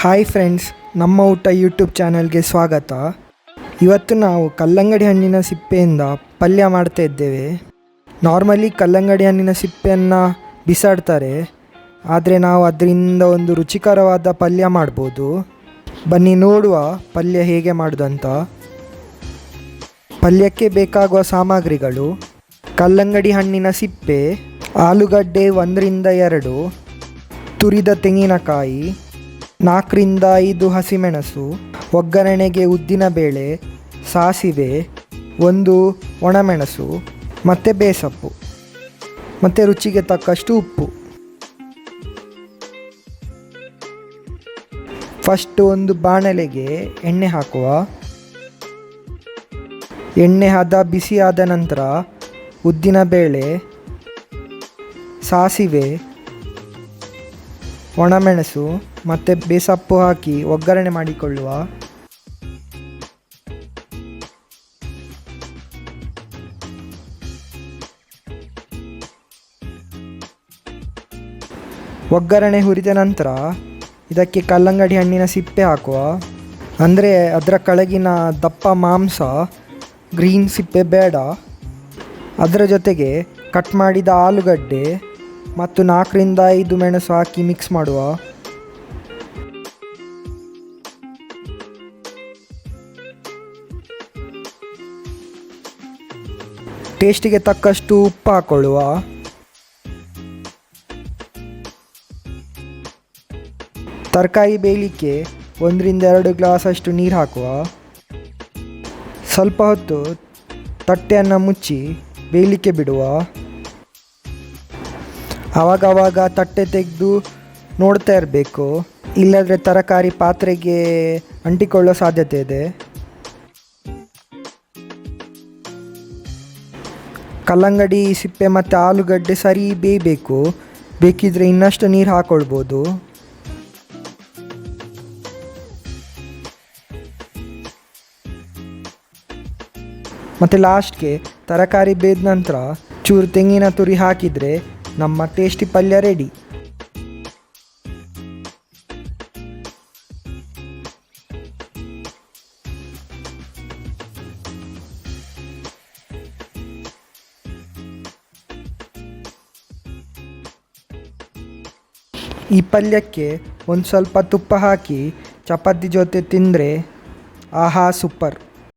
Hi friends ನಮ್ಮ ಊಟ YouTube ಚಾನಲ್ಗೆ ಸ್ವಾಗತ. ಇವತ್ತು ನಾವು ಕಲ್ಲಂಗಡಿ ಹಣ್ಣಿನ ಸಿಪ್ಪೆಯಿಂದ ಪಲ್ಯ ಮಾಡ್ತಾ ಇದ್ದೇವೆ. ನಾರ್ಮಲಿ ಕಲ್ಲಂಗಡಿ ಹಣ್ಣಿನ ಸಿಪ್ಪೆಯನ್ನು ಬಿಸಾಡ್ತಾರೆ. ಆದರೆ ನಾವು ಅದರಿಂದ ಒಂದು ರುಚಿಕರವಾದ ಪಲ್ಯ ಮಾಡ್ಬೋದು. ಬನ್ನಿ ನೋಡುವ ಪಲ್ಯ ಹೇಗೆ ಮಾಡೋದಂತ. ಪಲ್ಯಕ್ಕೆ ಬೇಕಾಗುವ ಸಾಮಗ್ರಿಗಳು. ಕಲ್ಲಂಗಡಿ ಹಣ್ಣಿನ ಸಿಪ್ಪೆ, ಆಲೂಗಡ್ಡೆ ಒಂದರಿಂದ ಎರಡು, ತುರಿದ ತೆಂಗಿನಕಾಯಿ ನಾಲ್ಕರಿಂದ ಐದು ಹಸಿಮೆಣಸು, ಒಗ್ಗರಣೆಗೆ ಉದ್ದಿನಬೇಳೆ ಸಾಸಿವೆ, ಒಂದು ಒಣಮೆಣಸು, ಮತ್ತು ಬೇಸಪ್ಪು, ಮತ್ತು ರುಚಿಗೆ ತಕ್ಕಷ್ಟು ಉಪ್ಪು. ಫಸ್ಟ್ ಒಂದು ಬಾಣಲೆಗೆ ಎಣ್ಣೆ ಹಾಕುವ. ಎಣ್ಣೆ ಹದ ಬಿಸಿಯಾದ ನಂತರ ಉದ್ದಿನಬೇಳೆ ಸಾಸಿವೆ ಒಣಮೆಣಸು ಮತ್ತು ಬೇಸಪ್ಪು ಹಾಕಿ ಒಗ್ಗರಣೆ ಮಾಡಿಕೊಳ್ಳುವ ಒಗ್ಗರಣೆ ಹುರಿದ ನಂತರ ಇದಕ್ಕೆ ಕಲ್ಲಂಗಡಿ ಹಣ್ಣಿನ ಸಿಪ್ಪೆ ಹಾಕುವ. ಅಂದರೆ ಅದರ ಕೆಳಗಿನ ದಪ್ಪ ಮಾಂಸ, ಗ್ರೀನ್ ಸಿಪ್ಪೆ ಬೇಡ. ಅದರ ಜೊತೆಗೆ ಕಟ್ ಮಾಡಿದ ಆಲೂಗಡ್ಡೆ ಮತ್ತು ನಾಲ್ಕರಿಂದ ಐದು ಮೆಣಸು ಹಾಕಿ ಮಿಕ್ಸ್ ಮಾಡುವ. ಟೇಸ್ಟಿಗೆ ತಕ್ಕಷ್ಟು ಉಪ್ಪು ಹಾಕೊಳ್ಳುವ. ತರಕಾರಿ ಬೇಯಲಿಕ್ಕೆ ಒಂದರಿಂದ ಎರಡು ಗ್ಲಾಸಷ್ಟು ನೀರು ಹಾಕುವ. ಸ್ವಲ್ಪ ಹೊತ್ತು ತಟ್ಟೆಯನ್ನು ಮುಚ್ಚಿ ಬೇಯಲಿಕ್ಕೆ ಬಿಡುವ. ಆವಾಗವಾಗ ತಟ್ಟೆ ತೆಗೆದು ನೋಡ್ತಾ ಇರಬೇಕು. ಇಲ್ಲದ್ರೆ ತರಕಾರಿ ಪಾತ್ರೆಗೆ ಅಂಟಿಕೊಳ್ಳೋ ಸಾಧ್ಯತೆ ಇದೆ. ಕಲ್ಲಂಗಡಿ, ಸಿಪ್ಪೆ ಮತ್ತು ಆಲೂಗಡ್ಡೆ ಸರಿ ಬೇಯಬೇಕು. ಬೇಕಿದ್ರೆ ಇನ್ನಷ್ಟು ನೀರು ಹಾಕೊಳ್ಬೋದು. ಮತ್ತು ಲಾಸ್ಟ್ಗೆ ತರಕಾರಿ ಬೇಯ್ದ ನಂತರ ಚೂರು ತೆಂಗಿನ ತುರಿ ಹಾಕಿದರೆ ನಮ್ಮ ಟೇಸ್ಟಿ ಪಲ್ಯ ರೆಡಿ ಈ ಪಲ್ಯಕ್ಕೆ ಒಂದು ಸ್ವಲ್ಪ ತುಪ್ಪ ಹಾಕಿ, ಚಪಾತಿ ಜೊತೆ ತಿಂದರೆ ಆಹಾ ಸೂಪರ್.